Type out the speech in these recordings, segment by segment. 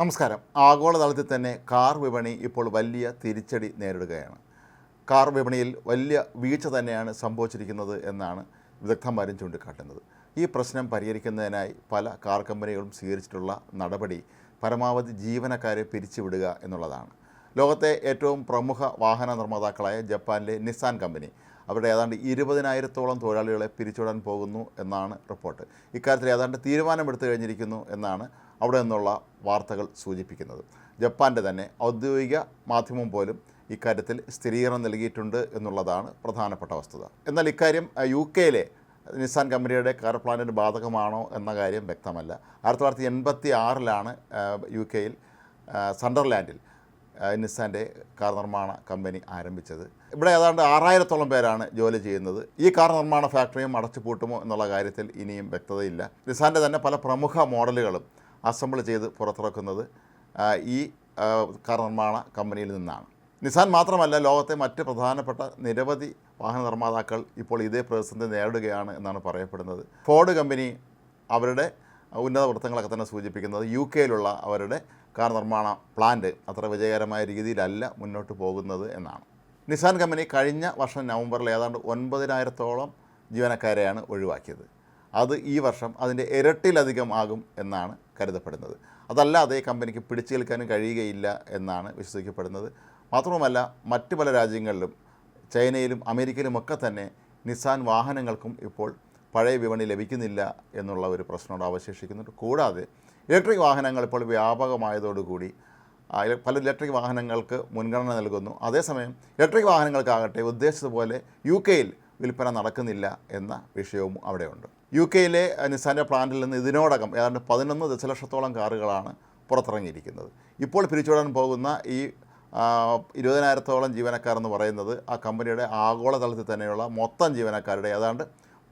നമസ്കാരം. ആഗോളതലത്തിൽ തന്നെ കാർ വിപണി ഇപ്പോൾ വലിയ തിരിച്ചടി നേരിടുകയാണ്. കാർ വിപണിയിൽ വലിയ വീഴ്ച തന്നെയാണ് സംഭവിച്ചിരിക്കുന്നത് എന്നാണ് വിദഗ്ധന്മാരും ചൂണ്ടിക്കാട്ടുന്നത്. ഈ പ്രശ്നം പരിഹരിക്കുന്നതിനായി പല കാർ കമ്പനികളും സ്വീകരിച്ചിട്ടുള്ള നടപടി പരമാവധി ജീവനക്കാരെ പിരിച്ചുവിടുക എന്നുള്ളതാണ്. ലോകത്തെ ഏറ്റവും പ്രമുഖ വാഹന നിർമ്മാതാക്കളായ ജപ്പാനിലെ നിസാൻ കമ്പനി അവരുടെ ഏതാണ്ട് ഇരുപതിനായിരത്തോളം തൊഴിലാളികളെ പിരിച്ചുവിടാൻ പോകുന്നു എന്നാണ് റിപ്പോർട്ട്. ഇക്കാര്യത്തിൽ ഏതാണ്ട് തീരുമാനമെടുത്തു കഴിഞ്ഞിരിക്കുന്നു എന്നാണ് അവിടെ നിന്നുള്ള വാർത്തകൾ സൂചിപ്പിക്കുന്നത്. ജപ്പാന്റെ തന്നെ ഔദ്യോഗിക മാധ്യമം പോലും ഇക്കാര്യത്തിൽ സ്ഥിരീകരണം നൽകിയിട്ടുണ്ട് എന്നുള്ളതാണ് പ്രധാനപ്പെട്ട വസ്തുത. എന്നാൽ ഇക്കാര്യം യു കെയിലെ നിസാൻ കമ്പനിയുടെ കാർ പ്ലാന്റിന് ബാധകമാണോ എന്ന കാര്യം വ്യക്തമല്ല. ആയിരത്തി തൊള്ളായിരത്തി എൺപത്തി ആറിലാണ് യു കെയിൽ സണ്ടർലാൻഡിൽ നിസ്സാന്റെ കാർ നിർമ്മാണ കമ്പനി ആരംഭിച്ചത്. ഇവിടെ ഏതാണ്ട് ആറായിരത്തോളം പേരാണ് ജോലി ചെയ്യുന്നത്. ഈ കാർ നിർമ്മാണ ഫാക്ടറിയും അടച്ചു പൂട്ടുമോ എന്നുള്ള കാര്യത്തിൽ ഇനിയും വ്യക്തതയില്ല. നിസ്സാന്റെ തന്നെ പല പ്രമുഖ മോഡലുകളും അസംബിൾ ചെയ്ത് പുറത്തിറക്കുന്നത് ഈ കാർ നിർമ്മാണ കമ്പനിയിൽ നിന്നാണ്. നിസാൻ മാത്രമല്ല ലോകത്തെ മറ്റ് പ്രധാനപ്പെട്ട നിരവധി വാഹന നിർമ്മാതാക്കൾ ഇപ്പോൾ ഇതേ പ്രതിസന്ധി നേരിടുകയാണ് എന്നാണ് പറയപ്പെടുന്നത്. ഫോർഡ് കമ്പനി അവരുടെ ഉന്നത വൃത്തങ്ങളൊക്കെ തന്നെ സൂചിപ്പിക്കുന്നത് യു കെയിലുള്ള അവരുടെ കാർ നിർമ്മാണ പ്ലാന്റ് അത്ര വിജയകരമായ രീതിയിലല്ല മുന്നോട്ട് പോകുന്നത് എന്നാണ്. നിസാൻ കമ്പനി കഴിഞ്ഞ വർഷം നവംബറിൽ ഏതാണ്ട് ഒൻപതിനായിരത്തോളം ജീവനക്കാരെയാണ് ഒഴിവാക്കിയത്. അത് ഈ വർഷം അതിന്റെ ഇരട്ടിലധികം ആകും എന്നാണ് കരുതപ്പെടുന്നത്. അതല്ലാതെ ഈ കമ്പനിക്ക് പിടിച്ചു നിൽക്കാനും കഴിയുകയില്ല എന്നാണ് വിശ്വസിക്കപ്പെടുന്നത്. മാത്രവുമല്ല മറ്റ് പല രാജ്യങ്ങളിലും ചൈനയിലും അമേരിക്കയിലുമൊക്കെ തന്നെ നിസാൻ വാഹനങ്ങൾക്കും ഇപ്പോൾ പഴയ വിപണി ലഭിക്കുന്നില്ല എന്നുള്ള ഒരു പ്രശ്നം അവശേഷിക്കുന്നുണ്ട്. കൂടാതെ ഇലക്ട്രിക് വാഹനങ്ങൾ ഇപ്പോൾ വ്യാപകമായതോടുകൂടി പല ഇലക്ട്രിക് വാഹനങ്ങൾക്ക് മുൻഗണന നൽകുന്നു. അതേസമയം ഇലക്ട്രിക് വാഹനങ്ങൾക്കാകട്ടെ ഉദ്ദേശിച്ചതുപോലെ യു കെയിൽ വിൽപ്പന നടക്കുന്നില്ല എന്ന വിഷയവും അവിടെയുണ്ട്. യു കെയിലെ നിസാന്റെ പ്ലാന്റിൽ നിന്ന് ഇതിനോടകം ഏതാണ്ട് പതിനൊന്ന് ദശലക്ഷത്തോളം കാറുകളാണ് പുറത്തിറങ്ങിയിരിക്കുന്നത്. ഇപ്പോൾ പിരിച്ചുവിടാൻ പോകുന്ന ഈ ഇരുപതിനായിരത്തോളം ജീവനക്കാർ എന്ന് പറയുന്നത് ആ കമ്പനിയുടെ ആഗോളതലത്തിൽ തന്നെയുള്ള മൊത്തം ജീവനക്കാരുടെ ഏതാണ്ട്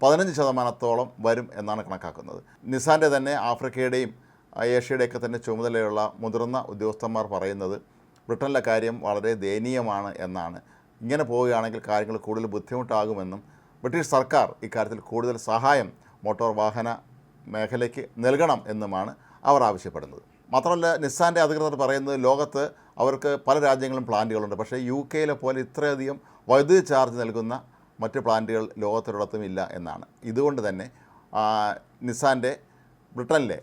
പതിനഞ്ച് ശതമാനത്തോളം വരും എന്നാണ് കണക്കാക്കുന്നത്. നിസാന്റെ തന്നെ ആഫ്രിക്കയുടെയും ഏഷ്യയുടെയൊക്കെ തന്നെ ചുമതലയുള്ള മുതിർന്ന ഉദ്യോഗസ്ഥന്മാർ പറയുന്നത് ബ്രിട്ടനിലെ കാര്യം വളരെ ദയനീയമാണ് എന്നാണ്. ഇങ്ങനെ പോവുകയാണെങ്കിൽ കാര്യങ്ങൾ കൂടുതൽ ബുദ്ധിമുട്ടാകുമെന്നും ബ്രിട്ടീഷ് സർക്കാർ ഇക്കാര്യത്തിൽ കൂടുതൽ സഹായം മോട്ടോർ വാഹന മേഖലയ്ക്ക് നൽകണം എന്നുമാണ് അവർ ആവശ്യപ്പെടുന്നത്. മാത്രമല്ല നിസ്സാന്റെ അധികൃതർ പറയുന്നത് ലോകത്ത് അവർക്ക് പല രാജ്യങ്ങളും പ്ലാന്റുകളുണ്ട്. പക്ഷേ യു കെയിലെ പോലെ ഇത്രയധികം വൈദ്യുതി ചാർജ് നൽകുന്ന മറ്റ് പ്ലാന്റുകൾ ലോകത്തൊരിടത്തും ഇല്ല എന്നാണ്. ഇതുകൊണ്ട് തന്നെ നിസാന്റെ ബ്രിട്ടനിലെ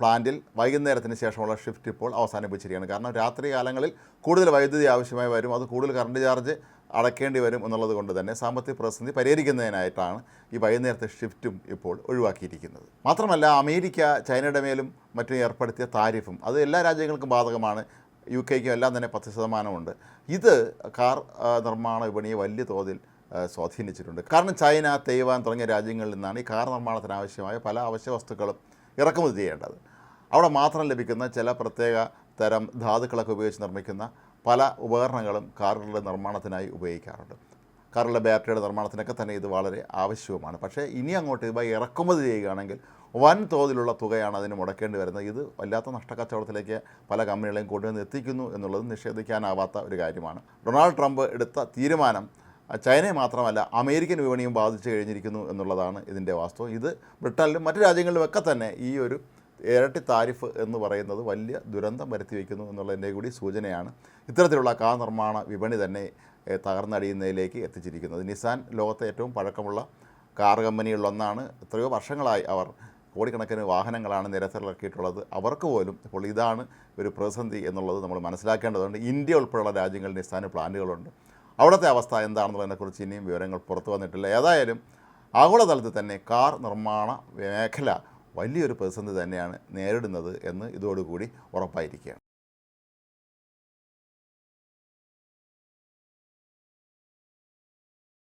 പ്ലാന്റിൽ വൈകുന്നേരത്തിന് ശേഷമുള്ള ഷിഫ്റ്റ് ഇപ്പോൾ അവസാനിപ്പിച്ചിരിക്കുകയാണ്. കാരണം രാത്രി കാലങ്ങളിൽ കൂടുതൽ വൈദ്യുതി ആവശ്യമായി വരും അത് കൂടുതൽ കറണ്ട് ചാർജ് അടക്കേണ്ടി വരും എന്നുള്ളത് കൊണ്ട് തന്നെ സാമ്പത്തിക പ്രതിസന്ധി പരിഹരിക്കുന്നതിനായിട്ടാണ് ഈ വൈകുന്നേരത്തെ ഷിഫ്റ്റും ഇപ്പോൾ ഒഴിവാക്കിയിരിക്കുന്നത്. മാത്രമല്ല അമേരിക്ക ചൈനയുടെ മേലും മറ്റും ഏർപ്പെടുത്തിയ താരിഫും അത് എല്ലാ രാജ്യങ്ങൾക്കും ബാധകമാണ്. യു കെക്കും എല്ലാം തന്നെ പത്ത് ശതമാനമുണ്ട്. ഇത് കാർ നിർമ്മാണ വിപണിയെ വലിയ തോതിൽ സ്വാധീനിച്ചിട്ടുണ്ട്. കാരണം ചൈന തൈവാൻ തുടങ്ങിയ രാജ്യങ്ങളിൽ നിന്നാണ് ഈ കാർ നിർമ്മാണത്തിന് ആവശ്യമായ പല അവശ്യ വസ്തുക്കളും ഇറക്കുമതി ചെയ്യേണ്ടത്. അവിടെ മാത്രം ലഭിക്കുന്ന ചില പ്രത്യേക തരം ധാതുക്കളൊക്കെ ഉപയോഗിച്ച് നിർമ്മിക്കുന്ന പല ഉപകരണങ്ങളും കാറുകളുടെ നിർമ്മാണത്തിനായി ഉപയോഗിക്കാറുണ്ട്. കാറുകളുടെ ബാറ്ററിയുടെ നിർമ്മാണത്തിനൊക്കെ തന്നെ ഇത് വളരെ ആവശ്യവുമാണ്. പക്ഷേ ഇനി അങ്ങോട്ട് ഇവ ഇറക്കുമതി ചെയ്യുകയാണെങ്കിൽ വൻ തോതിലുള്ള തുകയാണ് അതിന് മുടക്കേണ്ടി വരുന്നത്. ഇത് വല്ലാത്ത നഷ്ടക്കച്ചവടത്തിലേക്ക് പല കമ്പനികളെയും കൊണ്ടുവന്ന് എത്തിക്കുന്നു എന്നുള്ളത് നിഷേധിക്കാനാവാത്ത ഒരു കാര്യമാണ്. ഡൊണാൾഡ് ട്രംപ് എടുത്ത തീരുമാനം ചൈനയെ മാത്രമല്ല അമേരിക്കൻ വിപണിയും ബാധിച്ചു കഴിഞ്ഞിരിക്കുന്നു എന്നുള്ളതാണ് ഇതിന്റെ വാസ്തവം. ഇത് ബ്രിട്ടനിലും മറ്റു രാജ്യങ്ങളിലുമൊക്കെ തന്നെ ഈ ഒരു ഇരട്ടി താരിഫ് എന്ന് പറയുന്നത് വലിയ ദുരന്തം വരുത്തി വയ്ക്കുന്നു എന്നുള്ളതിന്റെ കൂടി സൂചനയാണ് ഇത്തരത്തിലുള്ള കാർ നിർമ്മാണ വിപണി തന്നെ തകർന്നടിയുന്നതിലേക്ക് എത്തിച്ചിരിക്കുന്നത്. നിസാൻ ലോകത്തെ ഏറ്റവും പഴക്കമുള്ള കാർ കമ്പനികളിലൊന്നാണ് എത്രയോ വർഷങ്ങളായി അവർ കോടിക്കണക്കിന് വാഹനങ്ങളാണ് നിരത്തിലിറക്കിയിട്ടുള്ളത്. അവർക്ക് പോലും ഇപ്പോൾ ഇതാണ് ഒരു പ്രതിസന്ധി എന്നുള്ളത് നമ്മൾ മനസ്സിലാക്കേണ്ടതുണ്ട്. ഇന്ത്യ ഉൾപ്പെടെയുള്ള രാജ്യങ്ങളിൽ നിസ്സാന പ്ലാന്റുകളുണ്ട്. അവിടുത്തെ അവസ്ഥ എന്താണെന്നുള്ളതിനെക്കുറിച്ച് ഇനിയും വിവരങ്ങൾ പുറത്തു വന്നിട്ടില്ല. ഏതായാലും ആഗോളതലത്തിൽ തന്നെ കാർ നിർമ്മാണ മേഖല വലിയൊരു പ്രതിസന്ധി തന്നെയാണ് നേരിടുന്നത് എന്ന് ഇതോടുകൂടി ഉറപ്പായിരിക്കുകയാണ്.